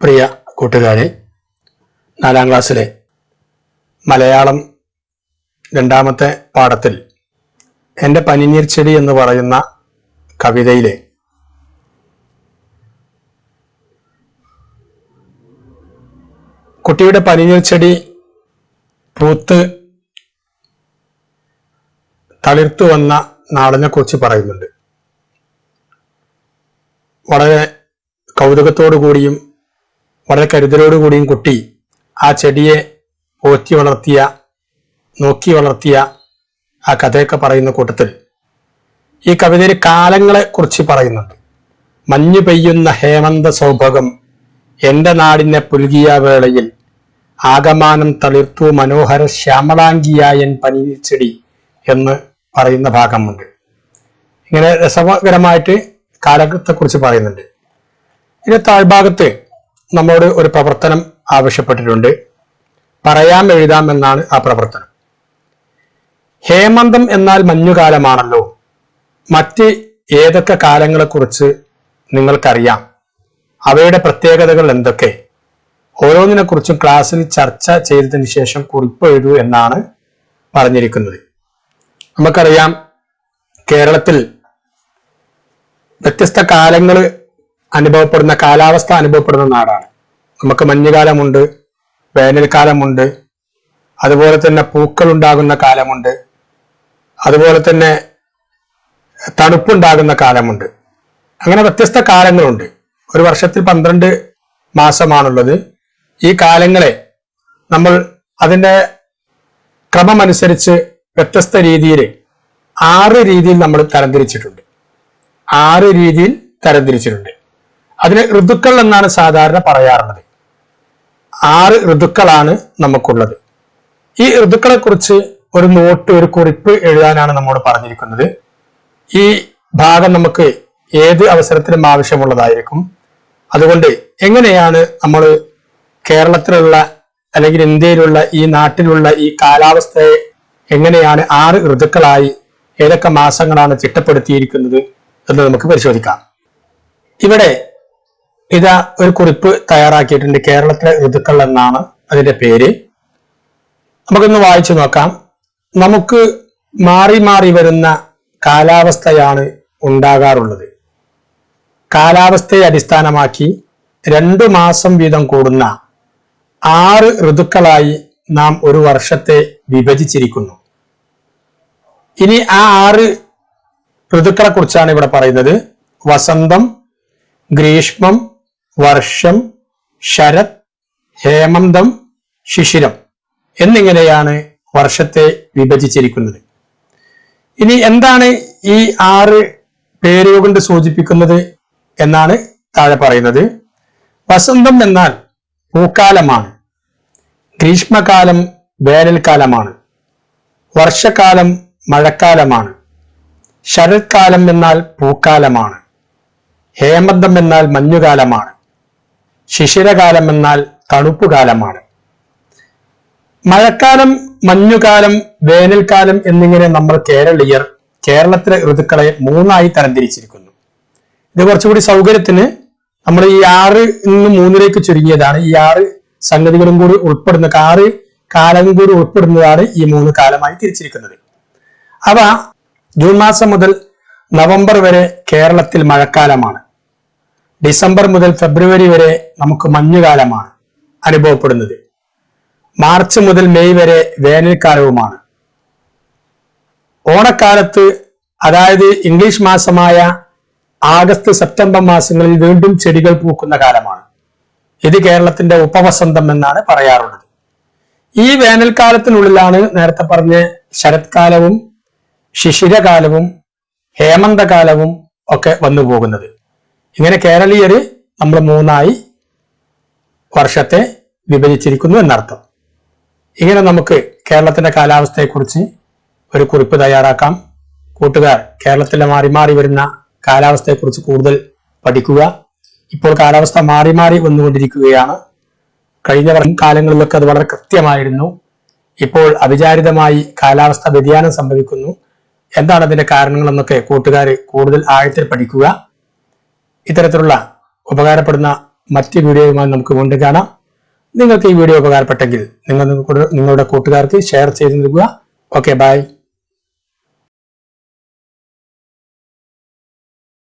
പ്രിയ കൂട്ടുകാരെ നാലാം ക്ലാസ്സിലെ മലയാളം രണ്ടാമത്തെ പാഠത്തിൽ എന്റെ പനിനീർ ചെടി എന്ന് പറയുന്ന കവിതയിലെ കുട്ടിയുടെ പനിനീർ ചെടി പൂത്ത് തളിർത്തു വന്ന നാളിനെ കുറിച്ച് പറയുന്നുണ്ട്. വളരെ കൗതുകത്തോടു കൂടിയും വളരെ കരുതലോടു കൂടിയും കുട്ടി ആ ചെടിയെ പോറ്റി വളർത്തിയ നോക്കി വളർത്തിയ ആ കഥയൊക്കെ പറയുന്ന കൂട്ടത്തിൽ ഈ കവിതയിൽ കാലങ്ങളെ കുറിച്ച് പറയുന്നുണ്ട്. മഞ്ഞു പെയ്യുന്ന ഹേമന്ത സൗഭകം എന്റെ നാടിനെ പുൽകിയ വേളയിൽ ആകമാനം തളിർത്തു മനോഹര ശ്യാമളാംഗിയായൻ പനീർ ചെടി എന്ന് പറയുന്ന ഭാഗമുണ്ട്. ഇങ്ങനെ രസകരമായിട്ട് കാലത്തെക്കുറിച്ച് പറയുന്നുണ്ട്. ഇതിന്റെ താഴ്ഭാഗത്ത് നമ്മോട് ഒരു പ്രവർത്തനം ആവശ്യപ്പെട്ടിട്ടുണ്ട്. പറയാം എഴുതാം എന്നാണ് ആ പ്രവർത്തനം. ഹേമന്തം എന്നാൽ മഞ്ഞുകാലമാണല്ലോ. മറ്റ് ഏതൊക്കെ കാലങ്ങളെക്കുറിച്ച് നിങ്ങൾക്കറിയാം? അവയുടെ പ്രത്യേകതകൾ എന്തൊക്കെ? ഓരോന്നിനെ കുറിച്ചും ക്ലാസ്സിൽ ചർച്ച ചെയ്തതിനു ശേഷം കുറിപ്പ് എഴുതൂ എന്നാണ് പറഞ്ഞിരിക്കുന്നത്. നമുക്കറിയാം കേരളത്തിൽ വ്യത്യസ്ത കാലങ്ങൾ അനുഭവപ്പെടുന്ന കാലാവസ്ഥ അനുഭവപ്പെടുന്ന നാടാണ്. നമുക്ക് മഞ്ഞുകാലമുണ്ട് വേനൽക്കാലമുണ്ട് അതുപോലെ തന്നെ പൂക്കൾ ഉണ്ടാകുന്ന കാലമുണ്ട് അതുപോലെ തന്നെ തണുപ്പുണ്ടാകുന്ന കാലമുണ്ട്. അങ്ങനെ വ്യത്യസ്ത കാലങ്ങളുണ്ട്. ഒരു വർഷത്തിൽ പന്ത്രണ്ട് മാസമാണുള്ളത്. ഈ കാലങ്ങളെ നമ്മൾ അതിന്റെ ക്രമമനുസരിച്ച് വ്യത്യസ്ത രീതിയിൽ ആറ് രീതിയിൽ നമ്മൾ തരംതിരിച്ചിട്ടുണ്ട്. ആറ് രീതിയിൽ തരംതിരിച്ചിട്ടുണ്ട്. അതിന് ഋതുക്കൾ എന്നാണ് സാധാരണ പറയാറുള്ളത്. ആറ് ഋതുക്കളാണ് നമുക്കുള്ളത്. ഈ ഋതുക്കളെ കുറിച്ച് ഒരു നോട്ട് ഒരു കുറിപ്പ് എഴുതാനാണ് നമ്മോട് പറഞ്ഞിരിക്കുന്നത്. ഈ ഭാഗം നമുക്ക് ഏത് അവസരത്തിലും ആവശ്യമുള്ളതായിരിക്കും. അതുകൊണ്ട് എങ്ങനെയാണ് നമ്മൾ കേരളത്തിലുള്ള അല്ലെങ്കിൽ ഇന്ത്യയിലുള്ള ഈ നാട്ടിലുള്ള ഈ കാലാവസ്ഥയെ എങ്ങനെയാണ് ആറ് ഋതുക്കളായി ഏതൊക്കെ മാസങ്ങളാണ് ചിട്ടപ്പെടുത്തിയിരിക്കുന്നത് എന്ന് നമുക്ക് പരിശോധിക്കാം. ഇവിടെ ഇതാ ഒരു കുറിപ്പ് തയ്യാറാക്കിയിട്ടുണ്ട് കേരളത്തിലെ ഋതുക്കൾ എന്നാണ് അതിന്റെ പേര്. നമുക്കൊന്ന് വായിച്ചു നോക്കാം. നമുക്ക് മാറി മാറി വരുന്ന കാലാവസ്ഥയാണ് ഉണ്ടാകാറുള്ളത്. കാലാവസ്ഥയെ അടിസ്ഥാനമാക്കി രണ്ടു മാസം വീതം കൂടുന്ന ആറ് ഋതുക്കളായി നാം ഒരു വർഷത്തെ വിഭജിച്ചിരിക്കുന്നു. ഇനി ആ ആറ് ഋതുക്കളെ കുറിച്ചാണ് ഇവിടെ പറയുന്നത്. വസന്തം ഗ്രീഷ്മം വർഷം ശരത് ഹേമന്തം ശിശിരം എന്നിങ്ങനെയാണ് വർഷത്തെ വിഭജിച്ചിരിക്കുന്നത്. ഇനി എന്താണ് ഈ ആറ് പേരുകൾ കൊണ്ട് സൂചിപ്പിക്കുന്നത് എന്നാണ് താഴെ പറയുന്നത്. വസന്തം എന്നാൽ പൂക്കാലമാണ്. ഗ്രീഷ്മകാലം വേനൽക്കാലമാണ്. വർഷകാലം മഴക്കാലമാണ്. ശരത്കാലം എന്നാൽ പൂക്കാലമാണ്. ഹേമന്തം എന്നാൽ മഞ്ഞുകാലമാണ്. ശിശിരകാലം എന്നാൽ തണുപ്പുകാലമാണ്. മഴക്കാലം മഞ്ഞുകാലം വേനൽക്കാലം എന്നിങ്ങനെ നമ്മൾ കേരളീയർ കേരളത്തിലെ ഋതുക്കളെ മൂന്നായി തരംതിരിച്ചിരിക്കുന്നു. ഇത് കുറച്ചുകൂടി സൗകര്യത്തിന് നമ്മൾ ഈ ആറ് ഇന്ന് മൂന്നിലേക്ക് ചുരുങ്ങിയതാണ്. ഈ ആറ് സംഗതികളും കൂടി ഉൾപ്പെടുന്ന ആറ് കാലം കൂടി ഉൾപ്പെടുന്നതാണ് ഈ മൂന്ന് കാലമായി തിരിച്ചിരിക്കുന്നത്. അവ ജൂൺ മാസം മുതൽ നവംബർ വരെ കേരളത്തിൽ മഴക്കാലമാണ്. ഡിസംബർ മുതൽ ഫെബ്രുവരി വരെ നമുക്ക് മഞ്ഞുകാലമാണ് അനുഭവപ്പെടുന്നത്. മാർച്ച് മുതൽ മെയ് വരെ വേനൽക്കാലവുമാണ്. ഓണക്കാലത്ത് അതായത് ഇംഗ്ലീഷ് മാസമായ ആഗസ്റ്റ് സെപ്റ്റംബർ മാസങ്ങളിൽ വീണ്ടും ചെടികൾ പൂക്കുന്ന കാലമാണ്. ഇത് കേരളത്തിന്റെ ഉപവസന്തം എന്നാണ് പറയാറുള്ളത്. ഈ വേനൽക്കാലത്തിനുള്ളിലാണ് നേരത്തെ പറഞ്ഞ ശരത്കാലവും ശിശിരകാലവും ഹേമന്തകാലവും ഒക്കെ വന്നു പോകുന്നത്. ഇങ്ങനെ കേരളീയര് നമ്മൾ മൂന്നായി വർഷത്തെ വിഭജിച്ചിരിക്കുന്നു എന്നർത്ഥം. ഇങ്ങനെ നമുക്ക് കേരളത്തിന്റെ കാലാവസ്ഥയെക്കുറിച്ച് ഒരു കുറിപ്പ് തയ്യാറാക്കാം. കൂട്ടുകാർ കേരളത്തിലെ മാറി മാറി വരുന്ന കാലാവസ്ഥയെക്കുറിച്ച് കൂടുതൽ പഠിക്കുക. ഇപ്പോൾ കാലാവസ്ഥ മാറി മാറി വന്നുകൊണ്ടിരിക്കുകയാണ്. കഴിഞ്ഞ കാലങ്ങളിലൊക്കെ അത് വളരെ കൃത്യമായിരുന്നു. ഇപ്പോൾ അവിചാരിതമായി കാലാവസ്ഥ വ്യതിയാനം സംഭവിക്കുന്നു. എന്താണ് അതിന്റെ കാരണങ്ങളെന്നൊക്കെ കൂട്ടുകാർ കൂടുതൽ ആഴത്തിൽ പഠിക്കുക. ഇത്തരത്തിലുള്ള ഉപകാരപ്പെടുന്ന മറ്റ് വീഡിയോയുമായി നമുക്ക് വീണ്ടും കാണാം. നിങ്ങൾക്ക് ഈ വീഡിയോ ഉപകാരപ്പെട്ടെങ്കിൽ നിങ്ങൾ നിങ്ങളുടെ കൂട്ടുകാർക്ക് ഷെയർ ചെയ്ത് നൽകുക. Okay bye.